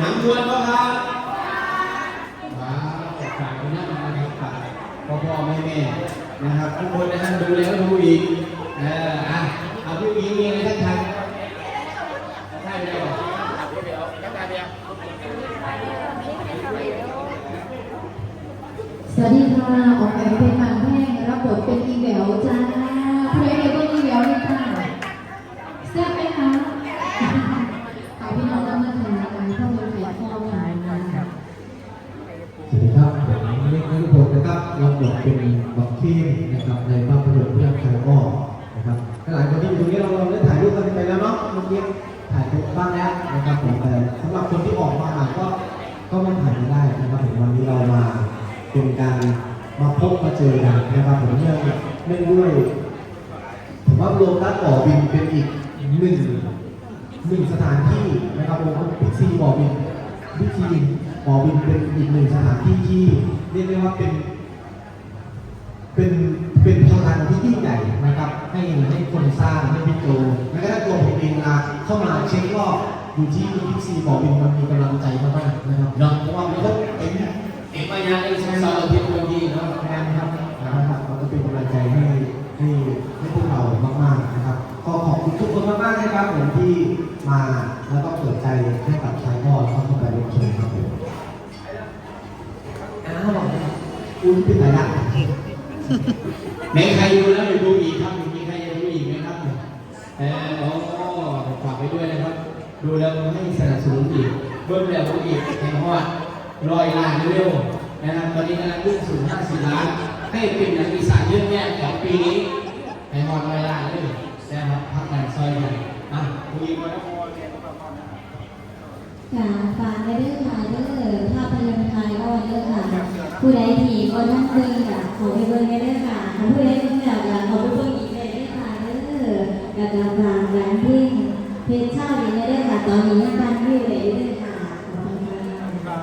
น้ำท่วมก็ครับว้าวฝากไปนั่งนะครับฝากพ่อพ่อแม่แม่นะครับทุกคนนะครับดูแล้วดูอีกเอออะเอาพี่หญิงมีอะไรทักทายได้ไหมครับสวัสดีค่ะออกแบบเป็นบางแพงรับบทเป็นอีแหววจ้า รับรับทเป็นบักเคนนะครับในภาพยนตร์เรื่องไทยอ้อนะครับหลายคนที่อยู่ตรงนี้เราเราได้ถ่ายรูปกันไปแล้วเนาะเมื่อกี้ถ่ายไปบ้างแล้วนะครับผมแต่สำหรับคนที่ออกมาใหม่ก็ก็ไม่ถ่ายไม่ได้นะครับผมวันนี้เรามาเป็นการมาพบมาเจอกันนะครับผมเนื่องเนื่องด้วยผมว่าโลตัสบ่อบินเป็นอีกหนึ่งหนึ่งสถานที่นะครับผมบิ๊กซีบ่อบินบิ๊กซีบ่อบินเป็นอีกหนึ่งสถานที่ที่เรียกได้ว่าเป็น เป็นเป็นโครงการที่ยิ่งใหญ่นะครับ ให้ให้คนสร้างให้พี่โจแม้กระทั่งตัวผมเองนะเข้ามาเช็ครอบอยู่ที่บิ๊กซีบ่อบินมันมีกำลังใจมากๆนะครับเนาะเพราะว่ามันก็เอ็มเอ็มมายาเอ็มสองสาวอาทิตย์วันดีเนาะแทนครับนะครับมันก็เป็นกำลังใจให้ให้ให้พวกเรามากๆนะครับ ก็ขอบคุณทุกคนมากๆนะครับผมที่มาแล้วก็เปิดใจให้กับชายพ่อเข้าเข้าไปเล่นเกมครับผมอ้าวอุ้ยเป็นไรล่ะ ไหนใครดูแล้วไปดูอีกครับมีใครจะดูอีกไหมครับเออโอ้ฝากไปด้วยนะครับ ดูแล้วให้สนับสนุนอีกเบิ่มแล้วอีกแข่งฮอดลอยล้านเร็วนะครับตอนนี้กำลังรุ่งสู่50ล้าน ให้เป็นนังอีสานเรื่องแรกของปีนี้ให้ฮอดลอยล้านเลยนะครับพักกันซอยกันอะคุยกันนะค่ะฝากในเรื่องขายเด้อภาพยนตร์ขายก็เด้อค่ะ ผู้ใดที่ก็นั่งเบิ่งค่ะขอไปเบิ่งในเด้อค่ะผู้ใดเบิ่งแล้วก็ขอไปเบิ่งอีกเลยเด้อค่ะเด้อแล้วก็ฝากร้านเพลงเพลงเช่าดีในเด้อค่ะตอนนี้ยังการวิวเลยเด้อค่ะขอบคุณค่ะ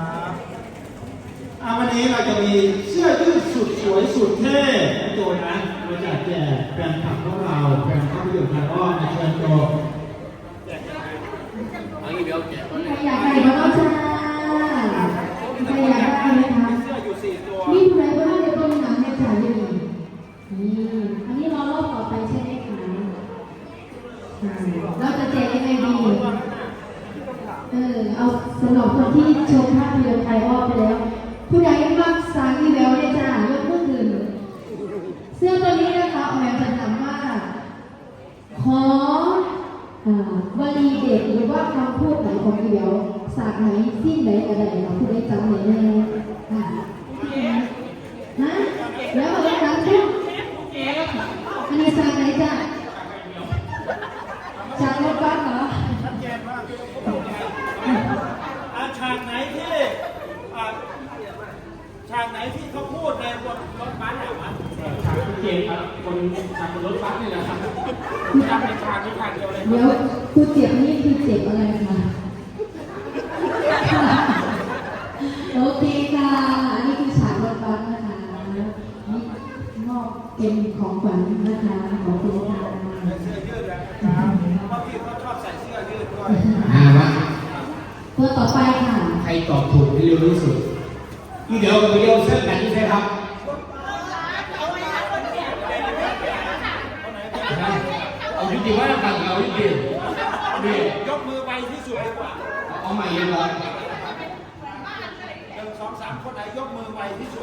อ่าวันนี้เราจะมีเสื้อยืดสุดสวยสุดเท่โจนะเราจะแจกแฟนคลับของเราแฟนภาพยนตร์ไทยอ้อนในเชิญโจเอาอีกเดี๋ยวแกะก่อนใครอยากได้ก็ต้องจ้าใครอยากได้ไหมคะ หรือว่าคำพูดไหนของอีแววสากไหนสิ้นไหนอะไรเราพูดได้จำไหนแน่ค่ะฮะแล้วมาแล้วกันทุกอันนี้สากไหนจ้ะจากรถบัสเหรอ อ่าฉากไหนที่อ่าฉากไหนที่เขาพูดในรถรถบัสอะมันฉากที่เกมครับคนฉากบนรถบัสนี่แหละครับจำในฉากนี้ฉากเดียวเลย เดี๋ยวครู เจ็บนี่คือเจ็บอะไรคะโอเคค่ะ อันนี้คือฉากรถบัสนะคะนี่มอบเป็นของขวัญนะคะขอบคุณค่ะเสื้อยืดนะครับเพราะพี่เขาชอบใส่เสื้อยืดด้วยอ่ามาตัวต่อไปค่ะ ใครตอบถูกให้เร็วที่สุดอีเดี๋ยวเดี๋ยวเส้นกันที่ใช่ครับเอาจริงๆว่าต่างเราจริง ๆนี่ยกมือไปที่สุดดีกว่า เอาใหม่ยังไงหนึ่งสองสามคนไหนยกมือไวที่สุด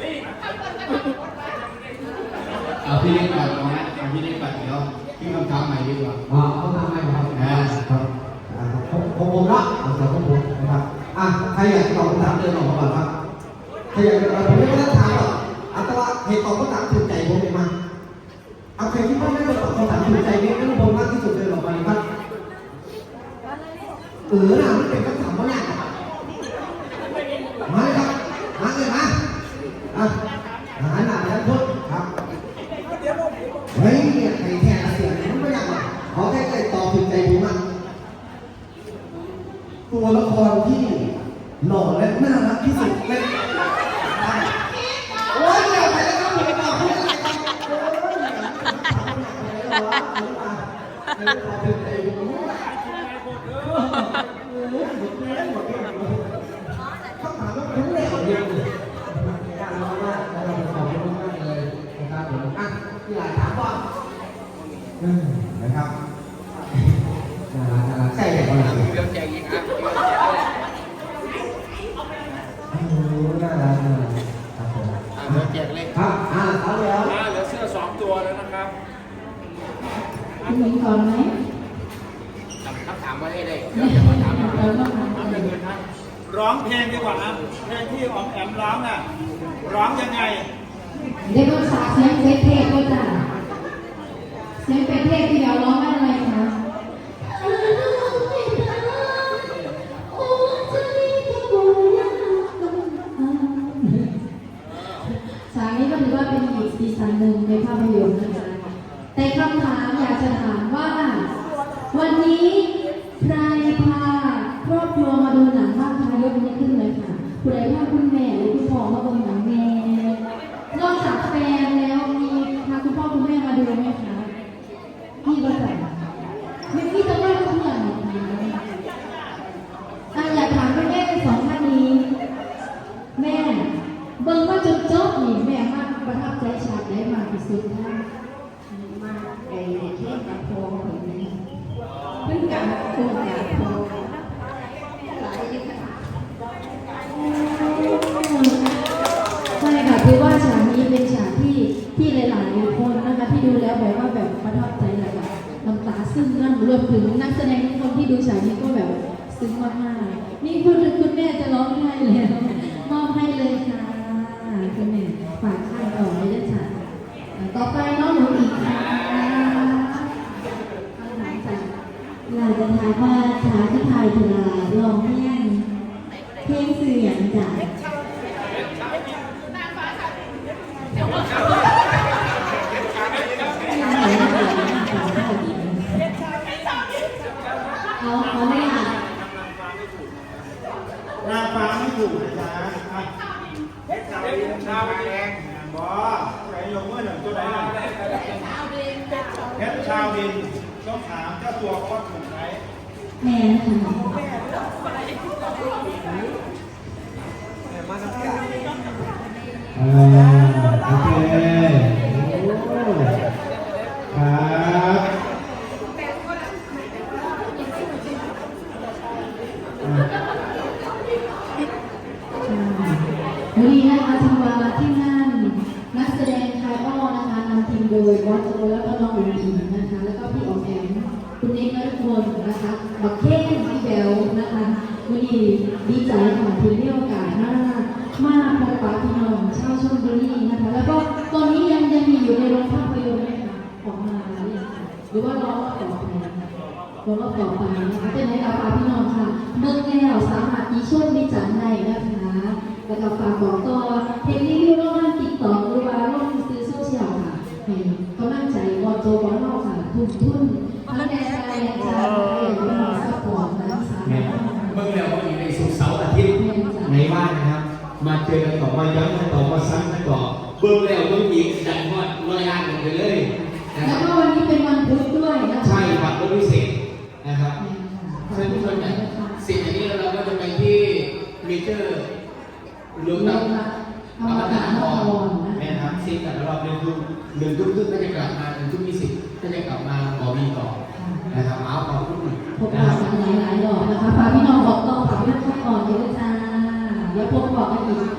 เอาพี่เล็กก่อนเอานะเอาพี่เล็กก่อนเดี๋ยวพี่คำถามใหม่ดีกว่าอ่าเขาทำให้ครับอ่าครับอ่าผมผมผมละเอาสำหรับผมนะครับอะใครอยากตอบคำถามเดินออกมาก่อนครับใครอยากเอ่อผมไม่ต้องถามหรอกอัตว่าเหตุตอบคำถามถูกใจผมเลยมาเอาใครที่ว่าไม่ได้ตอบคำถามถูกใจเนี่ยนั่นผมมากที่สุดเลยหรอกไปครับเออน่ะมันเป็นคำถามว่าเนี่ยมาเลยครับมาเลยมาอะหาหน้าแล้วพูดครับ เฮ้ยเนี่ยใครแทนเสียงมันไม่อยากหรอกขอแค่ใครตอบถูกใจผมอะตัวละครที่หล่อและน่ารักที่สุดในโอ้ยเดี๋ยวไปแล้วครับผมตอบถูกใจครับโอ้ย อย่าตอบถูกใจผมอืมนะครับน่ารักน่ารักใส่แต่ก่อนหลังเดี๋ยวแจกอีกอะโอ้น่ารักน่ารักครับผมเดี๋ยวแจกเลขครับอ่าเอาแล้วอ่าเหลือเสื้อสองตัวแล้วนะครับคุณหญิงก่อนไหมคำถามมาได้เลยเดี๋ยวจะมาถามเราก็ถามเอาไปเลยนะร้องเพลงดีกว่านะเพลงที่ออมแอมร้องน่ะร้องยังไง เด็กรักษาเสียงเทศก็จ้ะเสียงเป็นเทศที่เราร้องได้อะไรคะสากนี้ก็ถือว่าเป็นอีกซีซั่นหนึ่งในภาพยนตร์นะคะแต่คำถามอยากจะถามว่า วันนี้ใครพาครอบครัวมาดูหนังบ้างคะยกมือขึ้นเลยค่ะคุณใดพาคุณแม่หรือคุณพ่อมาดูหนังแม่ นอกจากแฟนแล้วมีพาคุณพ่อคุณแม่มาดูไหมคะพี่ก็ใส่ไม่พี่จะว่าเพื่อนอะอยากถามคุณแม่สองท่านนี้ แม่ เบิ่งว่าจนจบนี่แม่มากประทับใจฉากไหนมากที่สุดคะมากไอ้เทศกับพอเห็นไหมเพิ่งกับโครงการพอหลายเลยค่ะ ใช่ค่ะคือว่าฉากนี้เป็นฉากที่ที่หลายๆคนนะคะที่ดูแล้วแบบว่าแบบประทับใจเลยค่ะน้ำตาซึ้งนั่ง รวมถึงนักแสดงทุกคนที่ดูฉากนี้ก็แบบซึ้งมากๆนี่คุณคุณแม่จะร้องไห้แล้วมอบให้เลยค่ะคุณแม่ฝากข้างต่อไว้ด้วยค่ะต่อไปน้องหนูอีกค่ะเราจะทายว่าชาที่ไทยเวลาลองเพลงเพลงเสียงจาก เขาเขาไม่อยากนางฟ้าไม่ถูกนะจ๊ะอะเพชรชาวแดงบอไหนยกมือหนึ่งตัวไหนล่ะเพชรชาวดินต้องถามเจ้าตัวเขาว่าถูกไหมแม่ค่ะ อ่าโอเคโอ้ครับอ่า วันนี้นะคะทางวาที่งานนักแสดงคายอ้อนะคะนำที มโดยบอสโจแล้วก็น้องอุ๋งอิงนะคะ แล้วก็พี่ออมแอมคุณเอกนัทพลนะคะบักเค้นพี่แบลนะคะวันนี้ดีใจค่ะที่ได้โอกาสมากมาพบปะพี่น้องชาวชลบุรีนะคะ แล้วก็ตอนนี้ยังยังมีอยู่ในโรงภาพยนตร์ไหมคะออกมาหรือยังหรือว่ารอรอบต่อไปรอรอบต่อไปนะคะเป็นไงคะฝากพี่น้องค่ะเมื่อแล้วสามารถมีช่วงมีจันนะคะแล้วก็ฝากบอกต่อเห็นรีวิวลงทางติ๊กต็อกหรือว่าลงซื้อโซเชียลค่ะให้กำลัง ใจบอลโจบอลเล่าค่ะทุนทุนทั้งแดนไทยค่ะให้เราซัพพอร์ตนะสาแม่มารถเมื่อแล้ววันนี้ในสุกร์เสาร์อาทิตย์ในบ้านนะครับ มาเจอกันต่อมาย้ำกันต่อมาซ้ำกันต่อเบิ่งแล้วเบิ่งอีกดันฮอดลอยล่างกันไปเลยนะคแล้รัวบก็วันนี้เป็นวันพุธด้วยนะคะใช่ครับรถพิเศษนะครับเชิญทุกคนนะสิ่งอันนี้เราก็จะไปที่เมเจอร์รวมกับอมตะนครแม่ครับสิ่งแต่ละรอบเดือน ทุ่มเดือนทุ่มครึ่งก็จะกลับมาเดือนทุ่มยี่สิบก็จะกลับมาบอบีต่อนะครับเอาขอบคุณพบนะกันครับหลายหลายๆดอกนะคะฝากพี่น้องบอกต่อฝากพี่น้องก่อนเดี๋ยวจ้าเดี๋ยวพบบอกกันอีก